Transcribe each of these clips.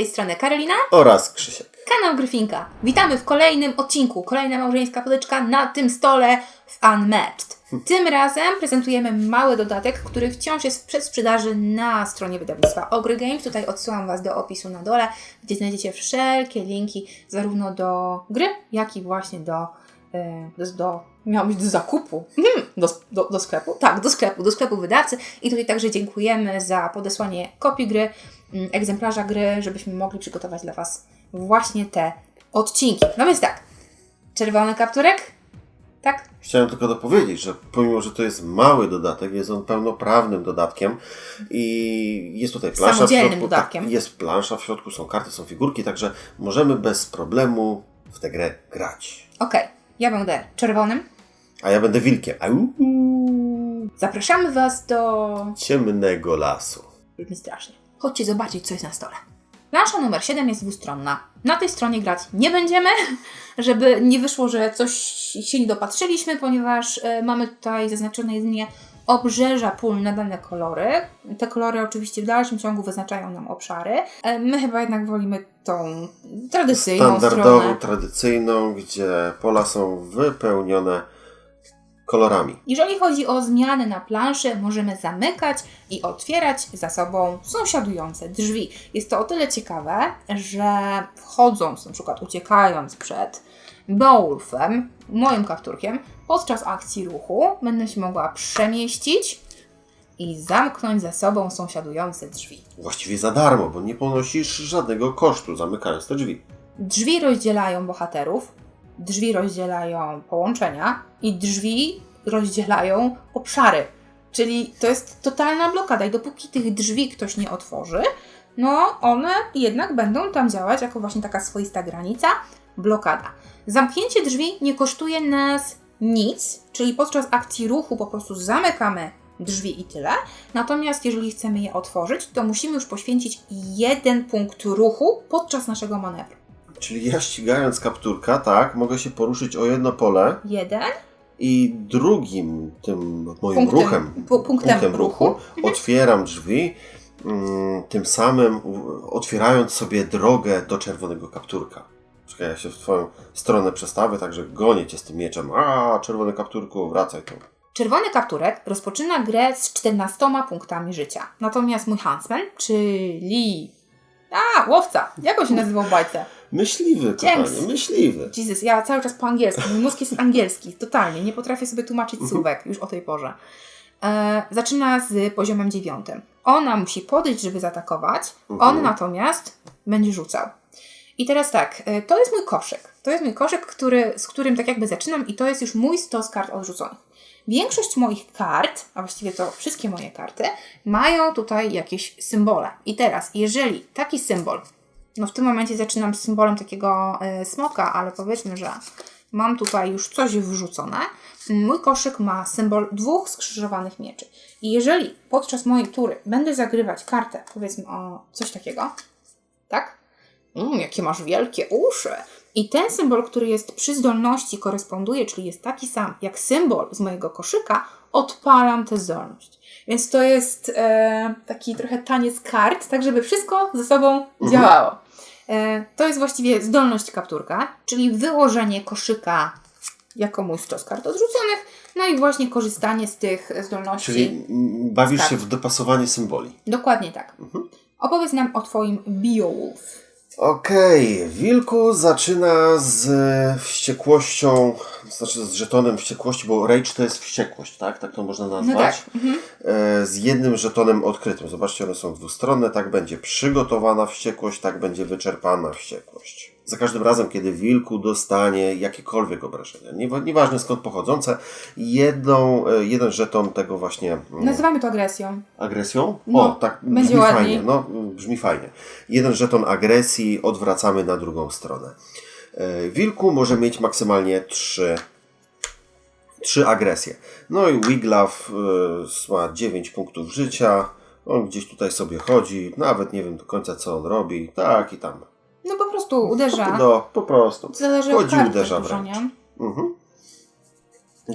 tej strony Karolina, Oraz Krzysiek. kanał Gryfinka. Witamy w kolejnym odcinku, kolejna małżeńska podyczka na tym stole w Unmatched. Tym razem prezentujemy mały dodatek, który wciąż jest w przedsprzedaży na stronie wydawnictwa Ogry Games. Tutaj odsyłam Was do opisu na dole, gdzie znajdziecie wszelkie linki zarówno do gry, jak i właśnie do, e, do, do miało być do zakupu, hmm, do, do, do sklepu, tak, do sklepu, do sklepu wydawcy i tutaj także dziękujemy za podesłanie kopii gry, egzemplarza gry, żebyśmy mogli przygotować dla Was właśnie te odcinki. No więc tak, czerwony kapturek, tak? Chciałem tylko dopowiedzieć, że pomimo, że to jest mały dodatek, jest on pełnoprawnym dodatkiem i jest tutaj plansza Samodzielnym w środku. dodatkiem. Tak, jest plansza w środku, są karty, są figurki, także możemy bez problemu w tę grę grać. Okej, ja będę czerwonym. A ja będę wilkiem. Au. Zapraszamy Was do... Ciemnego lasu. Brzmi strasznie. Chodźcie zobaczyć, co jest na stole. Plansza numer 7 jest dwustronna. Na tej stronie grać nie będziemy, żeby nie wyszło, że coś się nie dopatrzyliśmy, ponieważ e, mamy tutaj zaznaczone jedynie obrzeża pól na dane kolory. Te kolory oczywiście w dalszym ciągu wyznaczają nam obszary. E, my chyba jednak wolimy tą tradycyjną Standardową, stronę. tradycyjną, gdzie pola są wypełnione kolorami. Jeżeli chodzi o zmiany na planszy, możemy zamykać i otwierać za sobą sąsiadujące drzwi. Jest to o tyle ciekawe, że wchodząc, na przykład uciekając przed Beowulfem, moim kapturkiem, podczas akcji ruchu będę się mogła przemieścić i zamknąć za sobą sąsiadujące drzwi. Właściwie za darmo, bo nie ponosisz żadnego kosztu zamykając te drzwi. Drzwi rozdzielają bohaterów, drzwi rozdzielają połączenia i drzwi rozdzielają obszary. Czyli to jest totalna blokada i dopóki tych drzwi ktoś nie otworzy, no one jednak będą tam działać jako właśnie taka swoista granica, blokada. Zamknięcie drzwi nie kosztuje nas nic, czyli podczas akcji ruchu po prostu zamykamy drzwi i tyle. Natomiast jeżeli chcemy je otworzyć, to musimy już poświęcić jeden punkt ruchu podczas naszego manewru. Czyli ja ścigając kapturka, tak, mogę się poruszyć o jedno pole Jeden. i drugim tym moim Punktem- ruchem, pu- punktem ruchu. Mhm. otwieram drzwi, mm, tym samym otwierając sobie drogę do czerwonego kapturka. Czekaj, ja się w twoją stronę przestawię, także gonię cię z tym mieczem. A, czerwony kapturku, wracaj tu. Czerwony kapturek rozpoczyna grę z 14 punktami życia. Natomiast mój huntsman, czyli... A, łowca! Jak on się nazywał w bajce? Myśliwy, James. kochanie, myśliwy. Jesus, ja cały czas po angielsku. Mój mózg jest angielski, totalnie. Nie potrafię sobie tłumaczyć słówek już o tej porze. E, zaczyna z poziomem dziewiątym. Ona musi podejść, żeby zaatakować. Mhm. On natomiast będzie rzucał. I teraz tak, e, to jest mój koszyk. To jest mój koszyk, który, z którym tak jakby zaczynam i to jest już mój stos kart odrzuconych. Większość moich kart, a właściwie to wszystkie moje karty, mają tutaj jakieś symbole. I teraz, jeżeli taki symbol, no w tym momencie zaczynam z symbolem takiego e, smoka, ale powiedzmy, że mam tutaj już coś wrzucone. Mój koszyk ma symbol dwóch skrzyżowanych mieczy. I jeżeli podczas mojej tury będę zagrywać kartę, powiedzmy o coś takiego, tak? Mm, jakie masz wielkie uszy. I ten symbol, który jest przy zdolności, koresponduje, czyli jest taki sam jak symbol z mojego koszyka, odpalam tę zdolność. Więc to jest e, taki trochę taniec kart, tak żeby wszystko ze sobą działało. E, to jest właściwie zdolność kapturka, czyli wyłożenie koszyka jako mój stos kart odrzuconych, no i właśnie korzystanie z tych zdolności. Czyli bawisz Tak. się w dopasowanie symboli. Dokładnie tak. Opowiedz nam o Twoim Beowulf. Okej, Wilku zaczyna z wściekłością, znaczy z żetonem wściekłości, bo rage to jest wściekłość, tak? Tak to można nazwać. No tak. Mhm. E, Z jednym żetonem odkrytym. Zobaczcie, one są dwustronne. Tak będzie przygotowana wściekłość, tak będzie wyczerpana wściekłość. Za każdym razem, kiedy Wilku dostanie jakiekolwiek obrażenia, niewa- nieważne skąd pochodzące, jedną, e, jeden żeton tego właśnie mm, Nazywamy to agresją. Agresją? No, o, tak brzmi ładniej. fajnie. No, brzmi fajnie. Jeden żeton agresji odwracamy na drugą stronę. E, Wilku może mieć maksymalnie trzy, trzy agresje. No i Wiglaf y, ma 9 punktów życia. On gdzieś tutaj sobie chodzi, nawet nie wiem do końca co on robi. Tak i tam. Prostu uderza. No, po prostu. Zależy od Chodzi, karty uderza dużo, wręcz. nie? Mhm.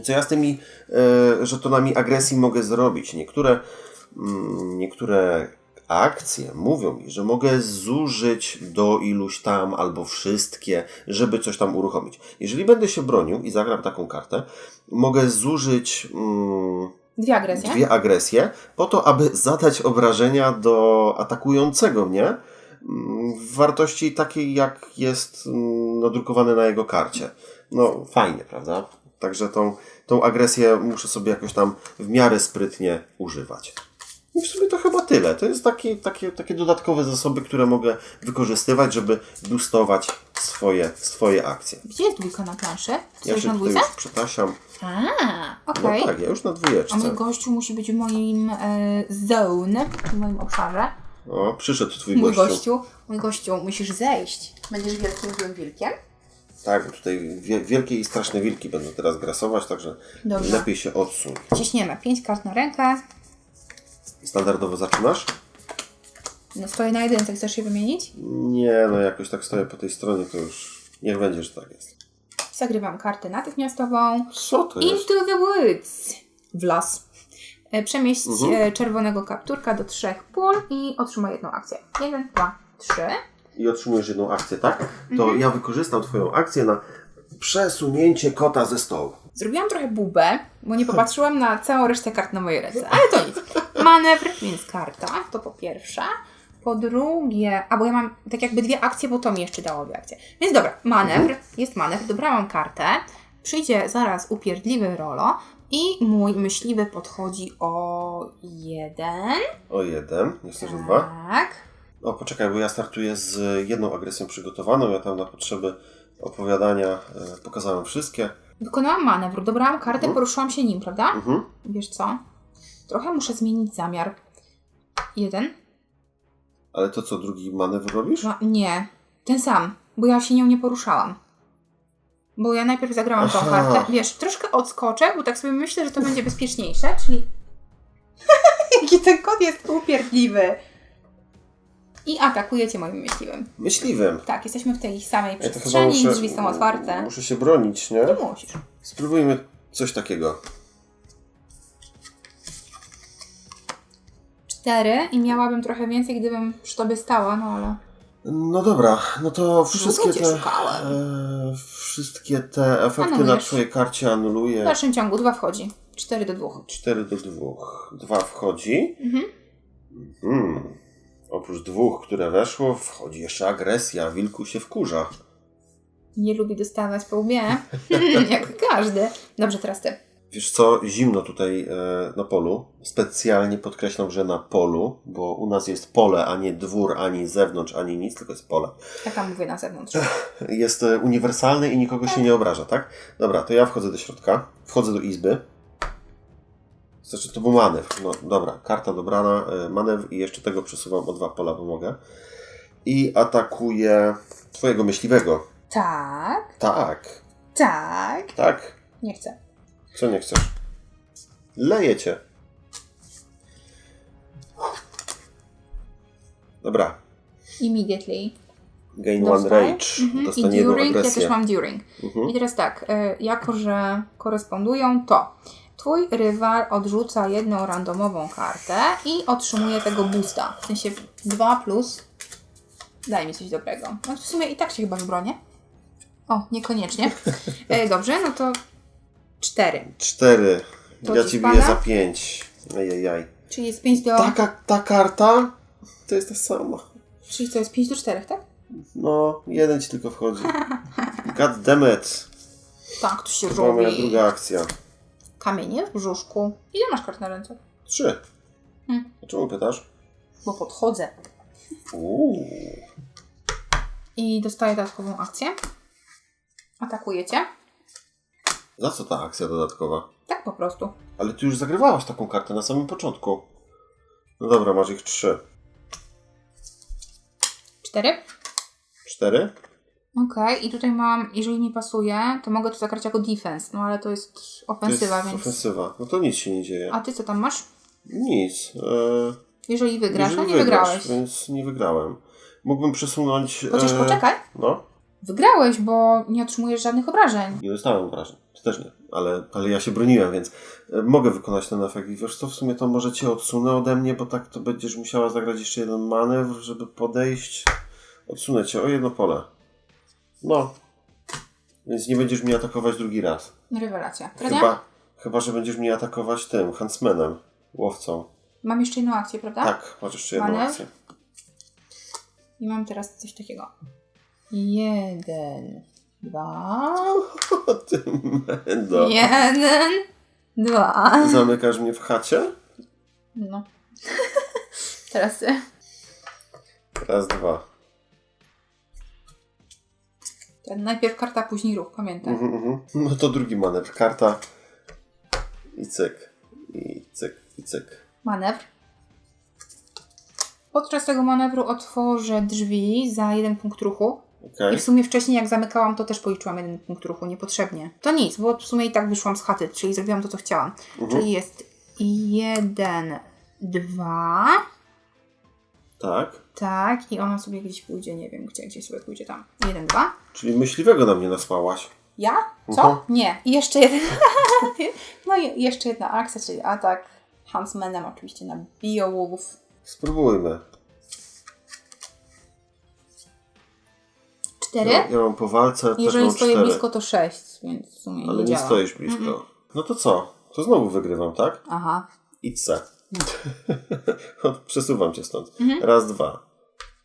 Co ja z tymi e, żetonami agresji mogę zrobić? Niektóre, mm, niektóre akcje mówią mi, że mogę zużyć do iluś tam albo wszystkie, żeby coś tam uruchomić. Jeżeli będę się bronił i zagram taką kartę, mogę zużyć mm, Dwie agresje. dwie agresje po to, aby zadać obrażenia do atakującego mnie w wartości takiej, jak jest mm, nadrukowane na jego karcie. No, fajnie, prawda? Także tą, tą agresję muszę sobie jakoś tam w miarę sprytnie używać. I w sumie to chyba tyle. To jest takie, takie, takie dodatkowe zasoby, które mogę wykorzystywać, żeby boostować swoje, swoje akcje. Gdzie jest dwójka na planszy? Ja się na dwójce? już przetasiam. A, No okej. tak, ja już na A mój dwójeczce. gościu musi być w moim e, zone, w moim obszarze. O, przyszedł twój Mój gościu. gościu, mój gościu, musisz zejść. Będziesz wielkim złym wilkiem. Tak, bo tutaj wie, wielkie i straszne wilki będą teraz grasować, także lepiej się odsuń. Ciśniemy. Pięć kart na rękę. Standardowo zaczynasz? No stoję na jedynce, chcesz się wymienić? Nie, no jakoś tak stoję po tej stronie, to już niech będzie, że tak jest. Zagrywam kartę natychmiastową. Co to jest? Into the woods. W las. E, Przemieść Mhm. e, czerwonego kapturka do trzech pól i otrzymuję jedną akcję. Jeden, dwa, trzy. I otrzymujesz jedną akcję, tak? To Mhm. ja wykorzystam twoją akcję na przesunięcie kota ze stołu. Zrobiłam trochę bubę, bo nie popatrzyłam na całą resztę kart na mojej ręce. Ale to nic. Manewr, więc karta, to po pierwsze. Po drugie, a bo ja mam tak jakby dwie akcje, bo to mi jeszcze dało dwie akcje. Więc dobra, manewr, jest manewr, dobrałam kartę. Przyjdzie zaraz upierdliwy rolo i mój myśliwy podchodzi o jeden. O jeden, nie chcesz o dwa? Tak. O, poczekaj, bo ja startuję z jedną agresją przygotowaną, ja tam na potrzeby opowiadania e, pokazałem wszystkie. Wykonałam manewr, dobrałam kartę, Mhm. poruszyłam się nim, prawda? Mhm. Wiesz co? Trochę muszę zmienić zamiar. Jeden. Ale to co, drugi manewr robisz? No, nie, ten sam, bo ja się nią nie poruszałam. Bo ja najpierw zagrałam tą Aha. kartę. Wiesz, troszkę odskoczę, bo tak sobie myślę, że to będzie bezpieczniejsze, czyli. Jaki ten kot jest upierdliwy! I atakujecie moim myśliwym. Myśliwym. Tak, jesteśmy w tej samej Ja przestrzeni, muszę, drzwi są otwarte. muszę się bronić, nie? Nie musisz. Spróbujmy coś takiego. Cztery i miałabym trochę więcej, gdybym przy tobie stała, no ale. No dobra, no to wszystkie cię te, szukałem. e, wszystkie te efekty na Anulujesz. twojej karcie W anuluję. dalszym ciągu dwa wchodzi. Cztery do dwóch. 4 do 2. 2 wchodzi. Mhm. Hmm. Oprócz dwóch, które weszło, wchodzi jeszcze agresja. Wilku się wkurza. Nie lubi dostawać po łbie. Jak każdy. Dobrze, teraz ty. Wiesz co, zimno tutaj e, na polu. Specjalnie podkreślam, że na polu, bo u nas jest pole, a nie dwór, ani zewnątrz, ani nic, tylko jest pole. Ja tam mówię na zewnątrz. Jest e, uniwersalny i nikogo się nie obraża, tak? Dobra, to ja wchodzę do środka, wchodzę do izby. Znaczy, to był manewr. No dobra, karta dobrana, e, manewr i jeszcze tego przesuwam o dwa pola, bo mogę. I atakuję twojego myśliwego. Tak, Tak, tak. tak. Nie chcę. Co nie chcesz? Leję cię. Dobra. Immediately. Gain one Dostał. rage. Mhm. I Dostanie jedną during, ja agresję. też mam during. Mhm. I teraz tak, y, jako że korespondują, to twój rywal odrzuca jedną randomową kartę i otrzymuje tego boosta. W sensie 2 plus. Daj mi coś dobrego. No w sumie i tak się chyba wybronię. O, niekoniecznie. E, dobrze, no to 4. Cztery. To ja ci biję za pięć. Ajajaj. Czyli jest 5 do. Taka ta karta to jest ta sama. Czyli to jest 5 do 4, tak? No, jeden ci tylko wchodzi. God damn it. Tak, to się moja robi. druga akcja. Kamienie w brzuszku. Ile masz kart na ręce? Trzy. Hmm. Czemu pytasz? Bo podchodzę. Uuu. I dostaję dodatkową akcję. Atakujecie. Za co ta akcja dodatkowa? Tak po prostu. Ale ty już zagrywałaś taką kartę na samym początku. No dobra, masz ich trzy. Cztery. Cztery? Okej, i tutaj mam, jeżeli mi pasuje, to mogę to zagrać jako defense, no ale to jest To ofensywa, jest więc... ofensywa. No to nic się nie dzieje. A ty co tam masz? Nic. Eee, Jeżeli wygrasz, jeżeli no nie wygrałeś. Więc nie wygrałem. Mógłbym przesunąć... Chociaż e, poczekaj, No. Wygrałeś, bo nie otrzymujesz żadnych obrażeń. Nie dostałem obrażeń. Też nie. Ale, ale ja się broniłem, więc e, mogę wykonać ten efekt. I wiesz co, w sumie to może cię odsunę ode mnie, bo tak to będziesz musiała zagrać jeszcze jeden manewr, żeby podejść. Odsunę cię o jedno pole. No. Więc nie będziesz mnie atakować drugi raz. Rewelacja. Prawda? Chyba, chyba, że będziesz mnie atakować tym, Huntsmanem, łowcą. Mam jeszcze jedną akcję, prawda? Tak, masz jeszcze jedną Manewr? akcję. I mam teraz coś takiego. Jeden, dwa, O ty mendo. jeden, dwa. Zamykasz mnie w chacie? No. teraz ty. Raz, dwa. Ten najpierw karta, później ruch, pamiętaj. Mhm, mhm. No to drugi manewr. Karta i cyk. I cyk, i cyk. Manewr. Podczas tego manewru otworzę drzwi za jeden punkt ruchu. Okej. I w sumie wcześniej jak zamykałam, to też policzyłam jeden punkt ruchu, niepotrzebnie. To nic, bo w sumie i tak wyszłam z chaty, czyli zrobiłam to, co chciałam. Mhm. Czyli jest jeden, dwa, Tak. tak, i ona sobie gdzieś pójdzie, nie wiem gdzie, gdzie sobie pójdzie tam. Jeden, dwa. Czyli myśliwego na mnie nasłałaś. Ja? Co? Mhm. Nie. I jeszcze jeden. no i jeszcze jedna akcja, czyli atak Huntsmanem oczywiście na Beowulf. Spróbujmy. Cztery. Ja, ja mam po walce też Jeżeli mam stoję cztery. blisko, to sześć, więc w sumie Ale nie nie stoisz blisko. No to co? To znowu wygrywam, tak? Aha. Idź se. Przesuwam cię stąd. Raz, dwa.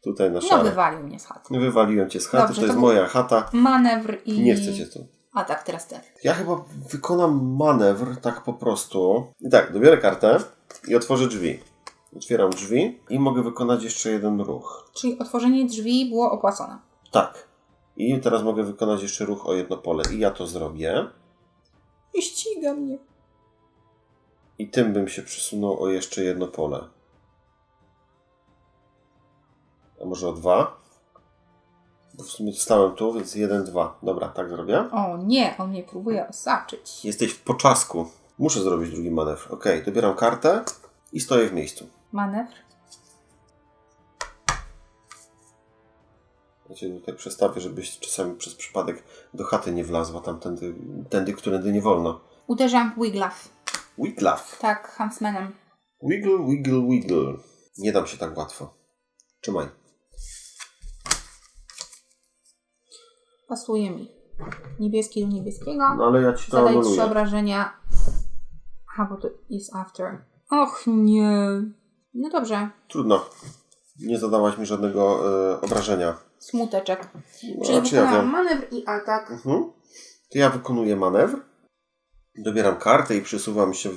Tutaj na Mhm. No wywalił mnie z chaty. Wywaliłem cię z chaty, Dobrze, to jest to- moja chata. Manewr i... Nie chcę cię tu. A tak, teraz ty. Ja chyba wykonam manewr tak po prostu. I tak, dobiorę kartę i otworzę drzwi. Otwieram drzwi i mogę wykonać jeszcze jeden ruch. Czyli otworzenie drzwi było opłacone. Tak. I teraz mogę wykonać jeszcze ruch o jedno pole. I ja to zrobię. I ściga mnie. I tym bym się przesunął o jeszcze jedno pole. A może o dwa? Bo w sumie stałem tu, więc jeden, dwa. Dobra, tak zrobię. O nie, on mnie próbuje osaczyć. Jesteś w poczasku. Muszę zrobić drugi manewr. Ok, dobieram kartę i stoję w miejscu. Manewr. Ja cię tutaj przestawię, żebyś czasami przez przypadek do chaty nie wlazła tamtędy, tędy, którędy nie wolno. Uderzam w Wiglaf. Wiglaf. Tak, Huntsmanem. Wiggle, wiggle, wiggle. Nie dam się tak łatwo. Trzymaj. Pasuje mi. Niebieski do niebieskiego. No ale ja ci to Zadaj trzy obrażenia. Aha, bo to jest after. Och nie. No dobrze. Trudno. Nie zadałaś mi żadnego e, obrażenia. Smuteczek. No, Czyli czy ja wiem. manewr i atak. Mhm. To ja wykonuję manewr. Dobieram kartę i przesuwam się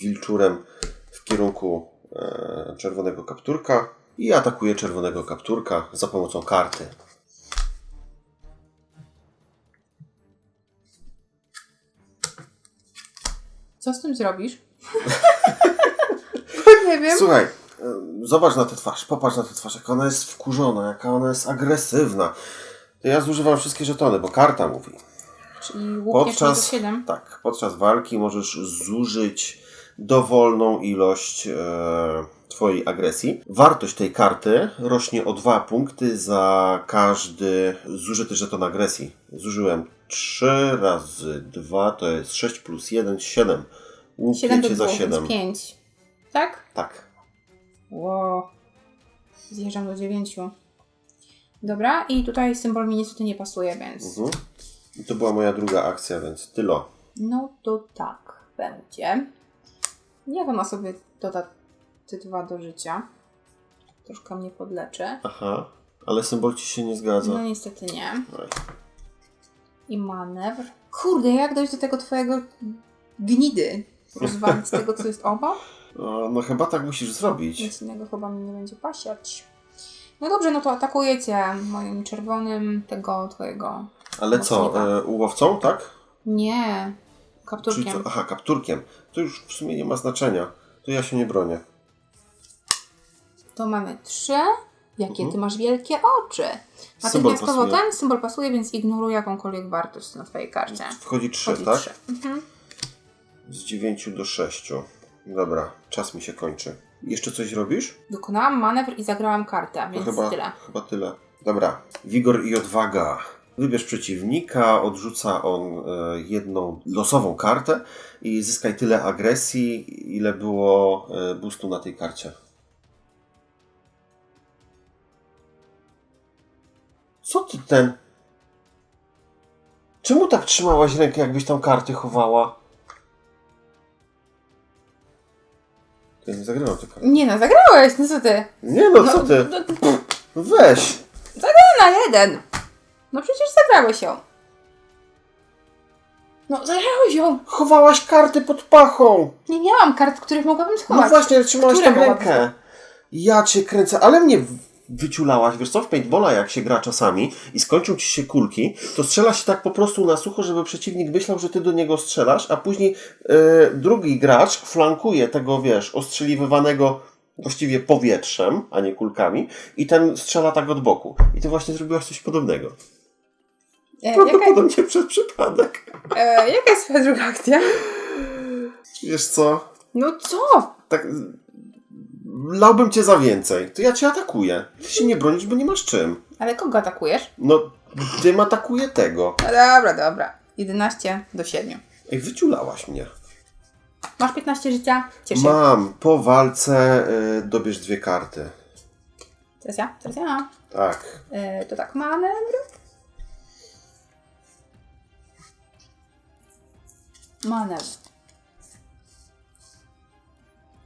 wilczurem w kierunku e, czerwonego kapturka i atakuję czerwonego kapturka za pomocą karty. Co z tym zrobisz? nie wiem. Słuchaj, zobacz na tę twarz, popatrz na tę twarz, jak ona jest wkurzona, jaka ona jest agresywna. To ja zużywam wszystkie żetony, bo karta mówi. Czyli podczas... Podczas, 7. tak, podczas walki możesz zużyć dowolną ilość e, Twojej agresji. Wartość tej karty rośnie o 2 punkty za każdy zużyty żeton agresji. Zużyłem 3 razy 2 to jest 6 plus 1, 7. 7 do Łupię za 2, 7. 5. Tak? Tak. Wow. Zjeżdżam do 9. Dobra, i tutaj symbol mi niestety nie pasuje, więc... Mhm. I to była moja druga akcja, więc tylo. No to tak będzie. Niech ona sobie doda te dwa do życia. Troszkę mnie podleczy. Aha, ale symbol ci się nie zgadza. No niestety nie. Oj. I manewr. Kurde, jak dojść do tego twojego gnidy? Rozwalić z tego, co jest obok? No, chyba tak musisz zrobić. Nic innego chyba mi nie będzie pasiać. No dobrze, no to atakuję cię moim czerwonym tego twojego. Ale co, e, łowcą, tak? Nie, kapturkiem. Aha, kapturkiem. To już w sumie nie ma znaczenia. To ja się nie bronię. To mamy trzy. Jakie Mhm. ty masz wielkie oczy. Symbol Natychmiastowo pasuje. ten symbol pasuje, więc ignoruję jakąkolwiek wartość na twojej karcie. Wchodzi 3, Wchodzi tak? trzy. Mhm. Z 9 do 6. Dobra, czas mi się kończy. Jeszcze coś robisz? Wykonałam manewr i zagrałam kartę, więc chyba tyle. chyba tyle. Dobra, wigor i odwaga. Wybierz przeciwnika, odrzuca on e, jedną losową kartę i zyskaj tyle agresji, ile było e, boostu na tej karcie. Co ty ten? Czemu tak trzymałaś rękę, jakbyś tam karty chowała? Ja nie zagrałem karty. Nie no, zagrałeś, no co ty? Nie no, co ty? No, no, Weź! na jeden. No przecież zagrałeś ją. No, zagrałeś ją. Chowałaś karty pod pachą! Nie miałam kart, których mogłabym No schować. właśnie, trzymałaś Które tam rękę. Ja cię kręcę, ale mnie w- wyciulałaś. Wiesz co, w paintballa jak się gra czasami i skończą ci się kulki, to strzela się tak po prostu na sucho, żeby przeciwnik myślał, że ty do niego strzelasz, a później e, drugi gracz flankuje tego, wiesz, ostrzeliwywanego właściwie powietrzem, a nie kulkami i ten strzela tak od boku. I ty właśnie zrobiłaś coś podobnego. E, jaka, Prawdopodobnie przez przypadek. e, jaka jest twoja druga akcja? Wiesz co, No co? tak lałbym cię za więcej. To ja cię atakuję. Ty się nie bronisz, bo nie masz czym. Ale kogo atakujesz? No, tym atakuję tego. No dobra, dobra. 11 do 7. Ej, wyciulałaś mnie. Masz 15 życia? Cieszę się. Mam, po walce y, dobierz dwie karty. Teraz ja? Teraz ja. Tak. E, to tak, manewr. Manewr.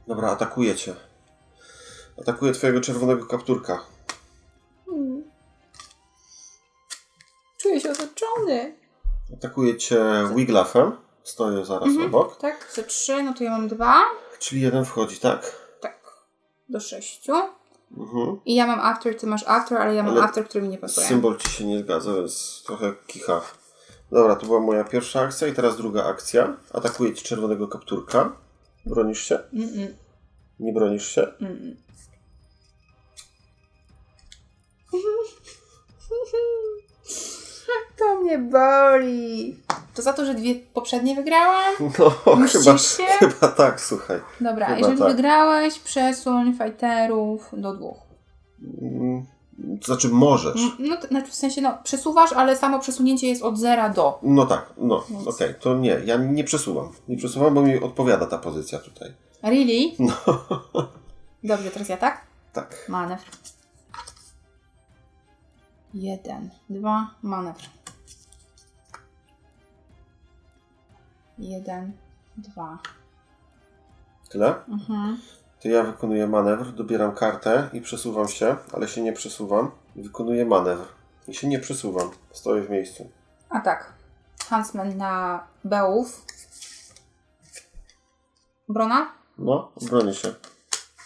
Dobra, atakuję cię. Atakuję twojego czerwonego kapturka. Hmm. Czuję się otoczony. Atakuję cię Wiglafem. Stoję zaraz obok. Tak, za 3, no to ja mam 2. Czyli jeden wchodzi, tak? Tak. Do 6. Mhm. I ja mam after, ty masz after, ale ja mam Ale after, który mi nie pasuje. Symbol ci się nie zgadza, więc trochę kicha. Dobra, to była moja pierwsza akcja i teraz druga akcja. Atakuję ci czerwonego kapturka. Bronisz się? Mm-mm. Nie bronisz się? Mm-mm. Mnie boli. To za to, że dwie poprzednie wygrałam? No, Mścisz chyba, się? chyba tak, słuchaj. Dobra, Chyba jeżeli tak. wygrałeś, przesuń fighterów do dwóch. Mm, To znaczy możesz. Mm, No, to, znaczy w sensie, no, przesuwasz, ale samo przesunięcie jest od zera do. No tak, no, Więc- okej, to nie, ja nie przesuwam. Nie przesuwam, bo mi odpowiada ta pozycja tutaj. Really? No, Dobrze, teraz ja tak? tak. Manewr. Jeden, dwa, manewr. Jeden, dwa. Tyle? Mhm. To ja wykonuję manewr, dobieram kartę i przesuwam się, ale się nie przesuwam. Wykonuję manewr i się nie przesuwam. Stoję w miejscu. A tak. Huntsman na bełów. Brona? No, bronię się.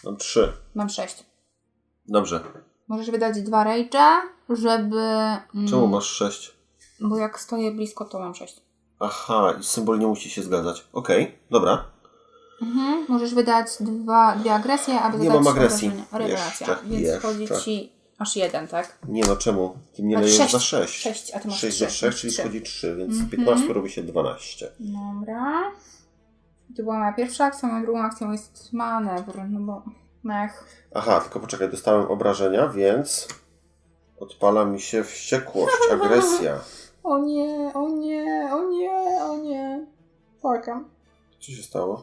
Mam trzy. Mam sześć. Dobrze. Możesz wydać dwa rage'a, żeby... mm, Czemu masz sześć? Bo jak stoję blisko, to mam sześć. Aha, i symbol nie musi się zgadzać. Okej, dobra. Mhm. Możesz wydać dwa, dwie agresje, aby Nie dodać mam agresji. Rewelacja. Jeszcze, Więc jeszcze. wchodzi ci aż jeden, tak? Nie no, czemu? Ty mnie Ale lejesz sześć. za sześć. Sześć, a ty masz 6 trzy. do 3, czyli Trzy. wchodzi 3, więc Mhm. z 15 robi się 12. Dobra. To była moja pierwsza akcja, moją drugą akcją jest manewr, no bo mech. Aha, tylko poczekaj, dostałem obrażenia, więc odpala mi się wściekłość, agresja. O nie, o nie, o nie, o nie. Płakam. Co się stało?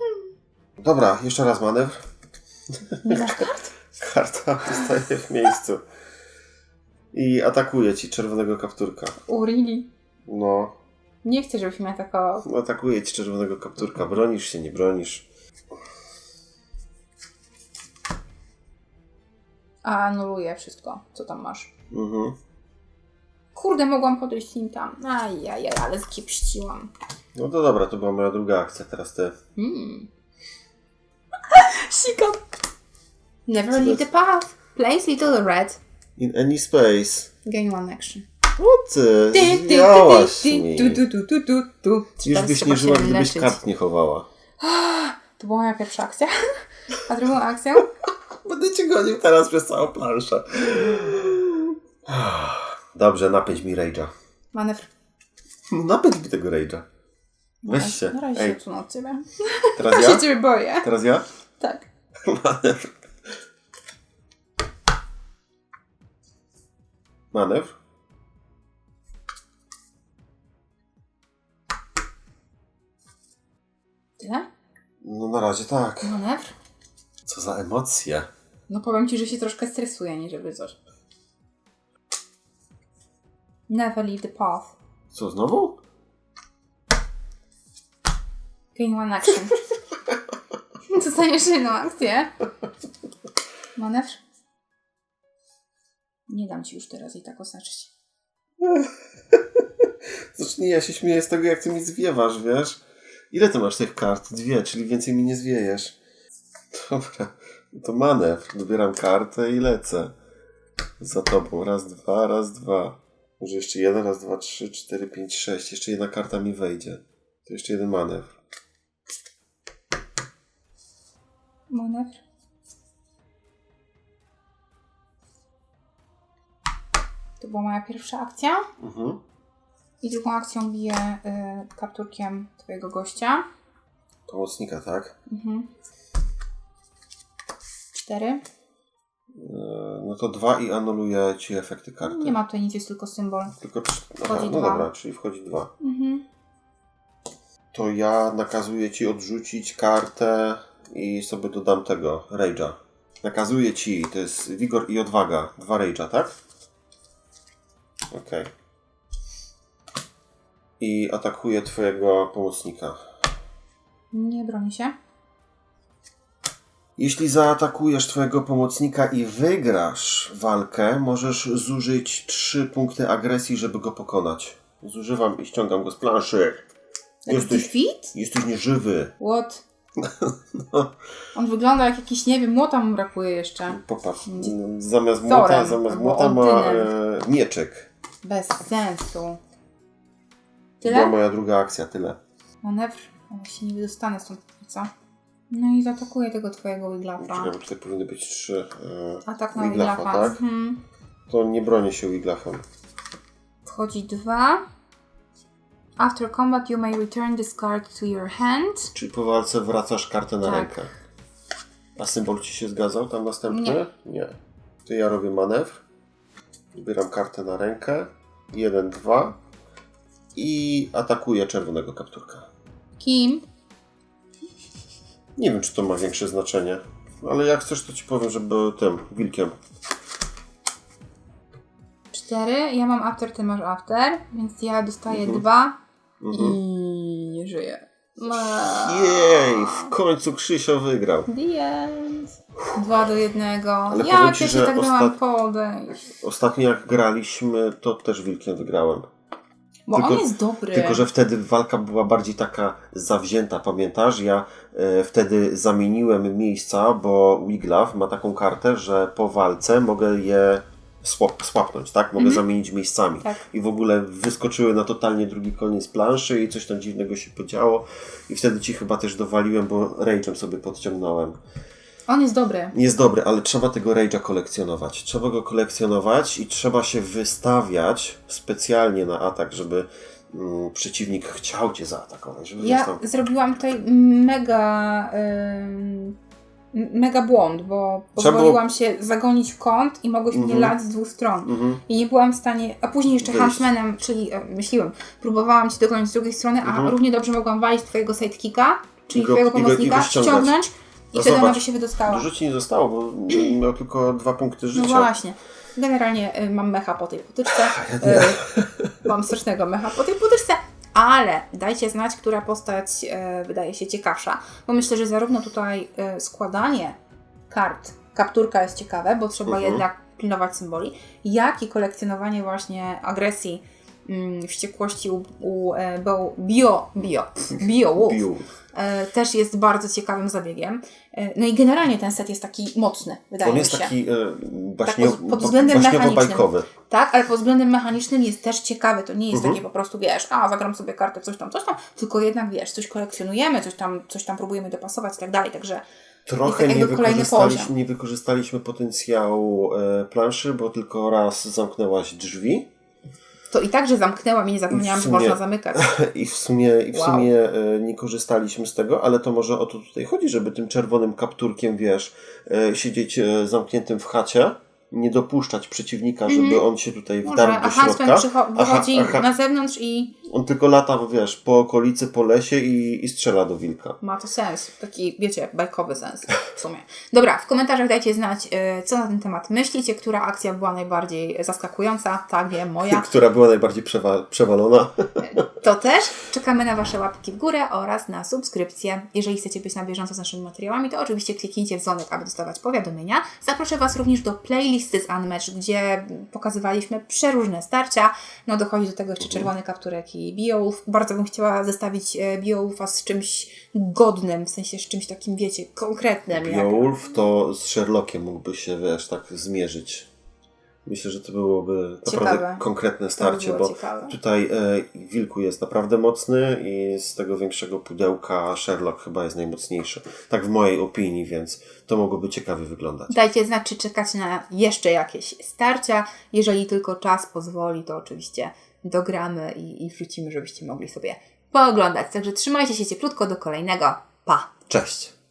Dobra, jeszcze raz manewr. Nie masz kart? Karta zostaje w miejscu. I atakuje ci czerwonego kapturka. U, really? No, Nie chcę, żebyś mnie atakował. atakuje ci czerwonego kapturka. Bronisz się, nie bronisz. A anuluję wszystko, co tam masz. Mhm. Kurde, mogłam podejść im tam. Ajajaj, ale skiepściłam. No to dobra, to była moja druga akcja, teraz ty. Hmm. Sikam. Never leave the path. Place little red. In any space. Gain one action. O ty, ty, mi. tu, tu, tu, tu, tu, tu. Już Teraz byś trzeba nie żyła, gdybyś leczyć. kart nie chowała. To była moja pierwsza akcja. A drugą akcją? Będę cię gonił teraz przez całą planszę. Dobrze, napięć mi Rage'a. Manewr. No napędź mi tego Rage'a. Weź się. Na razie Ej. się od ciebie. Teraz Ja się ciebie boję. Teraz ja? Tak. Manewr. Manewr? Tyle? No na razie tak. Manewr? Co za emocje. No powiem ci, że się troszkę stresuję, nie żeby coś. Never leave the path. Co, znowu? Gain one action. Dostaniesz jedną akcję. Manewr? Nie dam Ci już teraz i tak oznaczyć. Nie, ja się śmieję z tego, jak ty mi zwiewasz, wiesz? Ile ty masz tych kart? Dwie, czyli więcej mi nie zwiejesz. Dobra, no to manewr. Dobieram kartę i lecę. Za tobą. Raz, dwa, raz, dwa. Może jeszcze jeden, raz, dwa, trzy, cztery, pięć, sześć. Jeszcze jedna karta mi wejdzie. To jeszcze jeden manewr. Manewr? To była moja pierwsza akcja. Mhm. I drugą akcją biję y, kapturkiem Twojego gościa. Pomocnika, tak? Mhm. Cztery. Eee, No to dwa i anuluję ci efekty karty. Nie ma tutaj nic, jest tylko symbol. Tylko. Aha, no dwa. dobra, czyli wchodzi dwa. Mhm. To ja nakazuję ci odrzucić kartę i sobie dodam tego, Rage'a. Nakazuję ci, to jest Wigor i Odwaga. Dwa Rage'a, tak? Okej. I atakuję twojego pomocnika. Nie broni się. Jeśli zaatakujesz twojego pomocnika i wygrasz walkę, możesz zużyć trzy punkty agresji, żeby go pokonać. Zużywam i ściągam go z planszy. Jesteś, defeat? jesteś nieżywy. What? No. On wygląda jak jakiś, nie wiem, młota mu brakuje jeszcze. Popatrz, m, zamiast młota, Thorem zamiast młota ma e, mieczek. Bez sensu. Była Tyle? moja druga akcja, tyle. Manewr? Ale się nie wydostanę stąd, co? No i zaatakuję tego twojego Wiglafa. Czekaj, bo tutaj powinny być trzy. E, Atak na Wiglafa, Wiglafa. tak? Mhm. to nie bronię się Wiglafem. Wchodzi dwa. After combat you may return this card to your hand. Czyli po walce wracasz kartę na Tak. rękę. A symbol ci się zgadzał tam następny? Nie. Nie. To ja robię manewr. Wybieram kartę na rękę. Jeden, dwa. I atakuję czerwonego kapturka. Kim? Nie wiem, czy to ma większe znaczenie. Ale jak chcesz, to ci powiem, że był tym, wilkiem. Cztery. Ja mam after, ty masz after. Więc ja dostaję Mhm. dwa. Mhm. I nie żyję. Jej, w końcu Krzysio wygrał. The end. Dwa do jednego. Ale powiem ci, ja się tak dałam ostat- podejść? Ostatnio jak graliśmy, to też wilkiem wygrałem. Bo Tylko- on jest dobry. Tylko, że wtedy walka była bardziej taka zawzięta, pamiętasz? Ja e, wtedy zamieniłem miejsca, bo Wiglaf ma taką kartę, że po walce mogę je swap, swapnąć, tak? Mogę zamienić miejscami. Tak. I w ogóle wyskoczyły na totalnie drugi koniec planszy i coś tam dziwnego się podziało. I wtedy ci chyba też dowaliłem, bo rage'em sobie podciągnąłem. On jest dobry. Jest dobry, ale trzeba tego rage'a kolekcjonować. Trzeba go kolekcjonować i trzeba się wystawiać specjalnie na atak, żeby mm, przeciwnik chciał cię zaatakować. Żeby Ja tam, zrobiłam tutaj mega, ym, mega błąd, bo pozwoliłam się zagonić w kąt i mogłeś mnie Mhm. lać z dwóch stron. Mhm. I nie byłam w stanie, a później jeszcze Wyjść. Huntsmanem, czyli e, myśliłem, próbowałam Cię dogonić z drugiej strony, a Mhm. równie dobrze mogłam walić Twojego sidekicka, czyli go- Twojego pomocnika, ściągnąć i No wtedy ona zobacz, by się wydostała. Dużo ci nie zostało, bo miał tylko dwa punkty No życia. właśnie. Generalnie y, mam mecha po tej potyczce. ja nie. Y, mam strasznego mecha po tej potyczce, ale dajcie znać, która postać y, wydaje się ciekawsza. Bo myślę, że zarówno tutaj składanie kart, kapturka jest ciekawe, bo trzeba Mhm. jednak pilnować symboli, jak i kolekcjonowanie właśnie agresji, wściekłości u, u e, bio, bio, bio wolf, Bił. e, też jest bardzo ciekawym zabiegiem. E, no i generalnie ten set jest taki mocny, wydaje On mi jest się. taki e, baśnio, Tak, pod- pod względem baśniowo-bajkowy. Tak, ale pod względem mechanicznym jest też ciekawy. To nie jest Mhm. takie po prostu, wiesz, a zagram sobie kartę, coś tam, coś tam, tylko jednak wiesz, coś kolekcjonujemy, coś tam, coś tam próbujemy dopasować i tak dalej. Także Trochę Jest nie wykorzystaliśmy, nie wykorzystaliśmy potencjału e, planszy, bo tylko raz zamknęłaś drzwi. To i tak, że zamknęłam i nie zapomniałam, że sumie- można zamykać. I w sumie, i w Wow. sumie nie korzystaliśmy z tego, ale to może o to tutaj chodzi, żeby tym czerwonym kapturkiem, wiesz, e, siedzieć e, zamkniętym w chacie nie dopuszczać przeciwnika, żeby on się tutaj wdarł do środka. przycho- Aha, wychodzi aha. na zewnątrz i On tylko lata, wiesz, po okolicy, po lesie i, i strzela do wilka. ma to sens. Taki, wiecie, bajkowy sens w sumie. Dobra, w komentarzach dajcie znać, y, co na ten temat myślicie, która akcja była najbardziej zaskakująca. Tak, wiem, moja. Która była najbardziej przewa- przewalona. To też czekamy na Wasze łapki w górę oraz na subskrypcję. Jeżeli chcecie być na bieżąco z naszymi materiałami, to oczywiście kliknijcie w dzwonek, aby dostawać powiadomienia. Zaproszę Was również do playlisty z Unmatch, gdzie pokazywaliśmy przeróżne starcia. No dochodzi do tego jeszcze czerwony kapturek i Beowulf. Bardzo bym chciała zestawić e, Beowulfa z czymś godnym, w sensie z czymś takim, wiecie, konkretnym. jak- Beowulf to z Sherlockiem mógłby się, wiesz, tak zmierzyć. Myślę, że to byłoby naprawdę Ciekawe. konkretne by starcie, było bo ciekawe. tutaj e, Wilku jest naprawdę mocny i z tego większego pudełka Sherlock chyba jest najmocniejszy. Tak w mojej opinii, więc to mogłoby ciekawie wyglądać. Dajcie znać, czy czekacie na jeszcze jakieś starcia. Jeżeli tylko czas pozwoli, to oczywiście dogramy i, i wrzucimy, żebyście mogli sobie pooglądać. Także trzymajcie się cieplutko do kolejnego. Pa! Cześć!